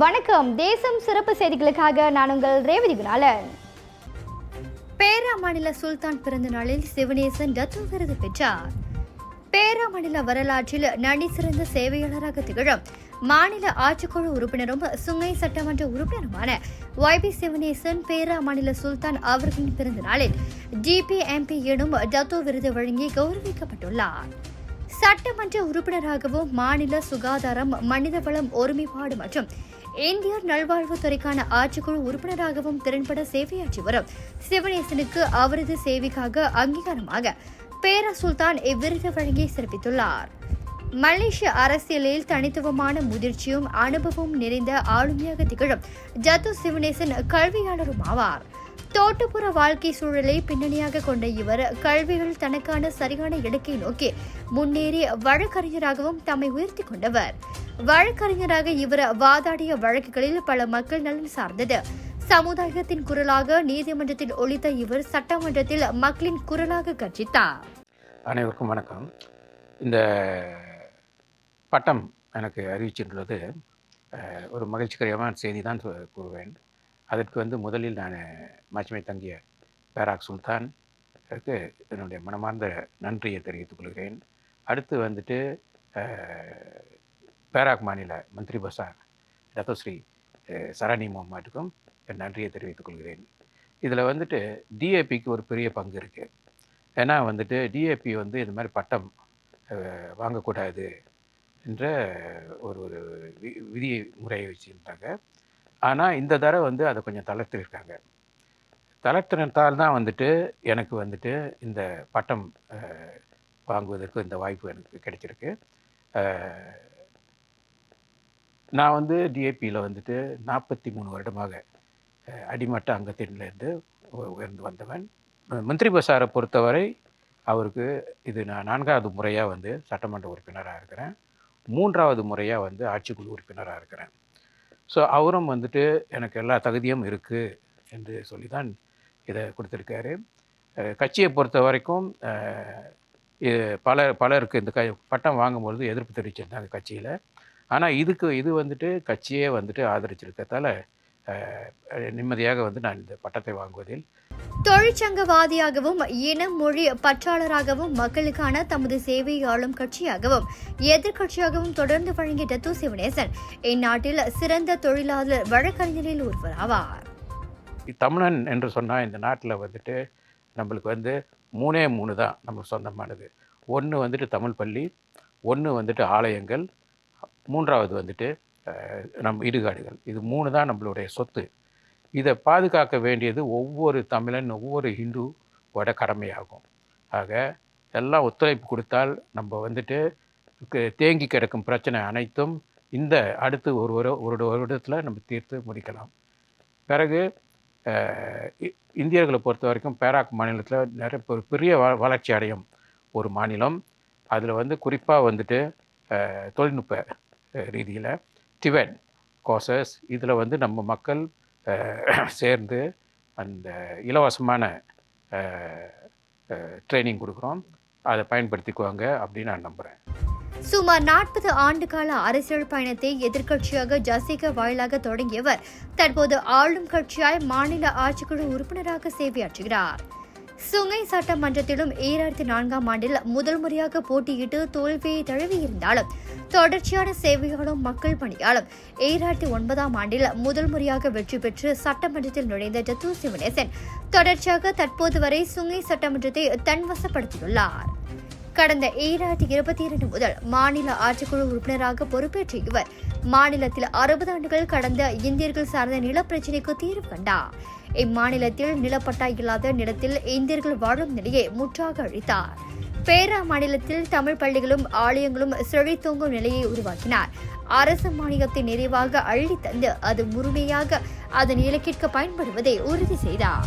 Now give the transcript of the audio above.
வணக்கம். தேசம் சிறப்பு செய்திகளுக்காக நான் உங்கள் ரேவதி குணாலன். பேரா மாநில சுல்தான் பிறந்த நாளில் சிவனேசன் டத்து விருது பெற்றார். பேரா மாநில வரலாற்றில் நடி சிறந்த சேவையாளராக திகழும் மாநில ஆட்சிக்குழு உறுப்பினரும் சுங்கை சட்டமன்ற உறுப்பினருமான ஒய் பி சிவனேசன் பேரா மாநில சுல்தான் அவர்களின் பிறந்த நாளில் டிபிஎம்பி எனும் டத்தோ விருது வழங்கி கௌரவிக்கப்பட்டுள்ளார். சட்டமன்ற உறுப்பினராகவும் மாநில சுகாதாரம் மனிதவளம் ஒருமைப்பாடு மற்றும் இந்தியர் நல்வாழ்வுத்துறைக்கான ஆட்சிக்குழு உறுப்பினராகவும் திறன்பட சேவையாற்றி வரும் சிவனேசனுக்கு அவரது சேவைக்காக அங்கீகாரமாக பேரா சுல்தான் இவ்விருது வழங்கி சிறப்பித்துள்ளார். மலேசிய அரசியலில் தனித்துவமான முதிர்ச்சியும் அனுபவமும் நிறைந்த ஆளுமையாக திகழும் ஜத்து சிவனேசன் கல்வியாளரும் ஆவார். தோட்டப்புற வாழ்க்கை சூழலை பின்னணியாக கொண்ட இவர் கல்வியில் தனக்கான சரியான இலக்கை நோக்கி முன்னேறி வழக்கறிஞராகவும் தம்மை உயர்த்தி கொண்டவர். வழக்கறிஞராக இவர் வாதாடிய வழக்குகளில் பல மக்கள் நலன் சார்ந்தது. சமுதாயத்தின் குரலாக நீதிமன்றத்தில் ஒழித்த இவர் சட்டமன்றத்தில் மக்களின் குரலாக கட்சித்தார் அனைவருக்கும் வணக்கம். இந்த பட்டம் எனக்கு அறிவிச்சிருந்தது ஒரு மகிழ்ச்சிகரமான செய்தி தான் கூறுவேன். அதற்கு வந்து முதலில் நான் மாட்சிமை தங்கிய பேராக் சுல்தான் என்னுடைய மனமார்ந்த நன்றியை தெரிவித்துக் கொள்கிறேன். அடுத்து வந்துட்டு பேராக் மாநில மந்திரி பசார் ரத்தஸ்ரீ சரணி முகமாட்டுக்கும் என் நன்றியை தெரிவித்துக் கொள்கிறேன். இதில் வந்துட்டு டிஏபிக்கு ஒரு பெரிய பங்கு இருக்குது ஏன்னா வந்துட்டு டிஏபி வந்து இது மாதிரி பட்டம் வாங்கக்கூடாது என்ற ஒரு ஒரு வி விதி முறையை வச்சுருந்தாங்க. ஆனால் இந்த தடவை வந்து அதை கொஞ்சம் தளர்த்திருக்காங்க. தளர்த்தினத்தால் தான் வந்துட்டு எனக்கு வந்துட்டு இந்த பட்டம் வாங்குவதற்கு இந்த வாய்ப்பு எனக்கு கிடைச்சிருக்கு. நான் வந்து டிஏபியில் வந்துட்டு நாற்பத்தி மூணு வருடமாக அடிமட்ட அங்கத்தினிலேருந்து உயர்ந்து வந்தவன். மந்திரி பசாரை பொறுத்தவரை அவருக்கு இது நான் நான்காவது முறையாக வந்து சட்டமன்ற உறுப்பினராக இருக்கிறேன். மூன்றாவது முறையாக வந்து ஆட்சிக்குழு உறுப்பினராக இருக்கிறேன். ஸோ அவரும் வந்துட்டு எனக்கு எல்லா தகுதியும் இருக்குது என்று சொல்லி தான் இதை கொடுத்துருக்காரு. கட்சியை பொறுத்த வரைக்கும் பல பலருக்கு இந்த க பட்டம் வாங்கும்பொழுது எதிர்ப்பு தெரிவிச்சிருந்தாங்க கட்சியில். ஆனால் இதுக்கு இது வந்துட்டு கட்சியே வந்துட்டு ஆதரிச்சிருக்கத்தால அஹ், நிம்மதியாக வந்து நான் இந்த பட்டத்தை வாங்குவதில். தொழிற்சங்கவாதியாகவும் இன மொழி பற்றாளராகவும் மக்களுக்கான தமது சேவையை ஆளும் கட்சியாகவும் எதிர்க்கட்சியாகவும் தொடர்ந்து வழங்கிய டத்து சிவனேசன். இந்நாட்டில் சிறந்த தொழிலாளர் வழக்கறிஞரில் ஒருவர் ஆவார். தமிழன் என்று சொன்னால் இந்த நாட்டில் வந்துட்டு நம்மளுக்கு வந்து மூணே மூணு தான் நமக்கு சொந்தமானது. ஒன்று வந்துட்டு தமிழ் பள்ளி ஒன்று வந்துட்டு ஆலயங்கள் மூன்றாவது வந்துட்டு நம் இடுகாடுகள். இது மூணு தான் நம்மளுடைய சொத்து. இதை பாதுகாக்க வேண்டியது ஒவ்வொரு தமிழன் ஒவ்வொரு ஹிந்துவோட கடமையாகும். ஆக எல்லாம் ஒத்துழைப்பு கொடுத்தால் நம்ம வந்துட்டு தேங்கி கிடக்கும் பிரச்சனை அனைத்தும் இந்த அடுத்து ஒரு ஒரு ஒரு வருடத்தில் நம்ம தீர்த்து முடிக்கலாம். பிறகு இந்தியர்களை பொறுத்த வரைக்கும் பேராக் மாநிலத்தில் நிறைய ஒரு பெரிய வ வளர்ச்சி அடையும் ஒரு மாநிலம். அதில் வந்து குறிப்பாக வந்துட்டு தொழில்நுட்ப ரீதியில். டிவென் கோர்சஸ் இதில் வந்து நம்ம மக்கள் சேர்ந்து அந்த இலவசமான ட்ரைனிங் கொடுக்குறோம். அதை பயன்படுத்திக்குவாங்க அப்படின்னு நான் நம்புகிறேன் சுமார் நாற்பது ஆண்டுகால அரசியல் பயணத்தை எதிர்க்கட்சியாக ஜசிக வாயிலாக தொடங்கியவர் தற்போது ஆளும் கட்சியாய் மாநில ஆட்சிக்குழு உறுப்பினராக சேவையாற்றுகிறார். சுங்கை சட்டமன்றத்திலும் ஈராயிரத்தி நான்காம் ஆண்டில் முதல் முறையாக போட்டியிட்டு தோல்வியை தழுவியிருந்தாலும் தொடர்ச்சியான சேவைகளும் மக்கள் பணியாலும் ஈராயிரத்தி ஒன்பதாம் ஆண்டில் முதல் முறையாக வெற்றி பெற்று சட்டமன்றத்தில் நுழைந்த டத்து சிவனேசன். தொடர்ச்சியாக தற்போது வரை சுங்கை சட்டமன்றத்தை தன்வசப்படுத்தியுள்ளார். கடந்த ஈராயிரத்தி இருபத்தி இரண்டு முதல் மாநில ஆட்சிக்குழு உறுப்பினராக பொறுப்பேற்ற இவர் மாநிலத்தில் அறுபது ஆண்டுகள் கடந்த இந்தியர்கள் சார்ந்த நிலப்பிரச்சினைக்கு தீர்வு கண்டார். இம்மாநிலத்தில் நிலப்பட்டா இல்லாத நிலத்தில் இந்தியர்கள் வாழும் நிலையை முற்றாக அழித்தார். பேரா மாநிலத்தில் தமிழ் பள்ளிகளும் ஆலயங்களும் செழித்தோங்கும் நிலையை உருவாக்கினார். அரசு மானியத்தை நிறைவாக அள்ளி தந்து அது முழுமையாக அதன் இலக்கிற்கு பயன்படுவதை உறுதி செய்தார்.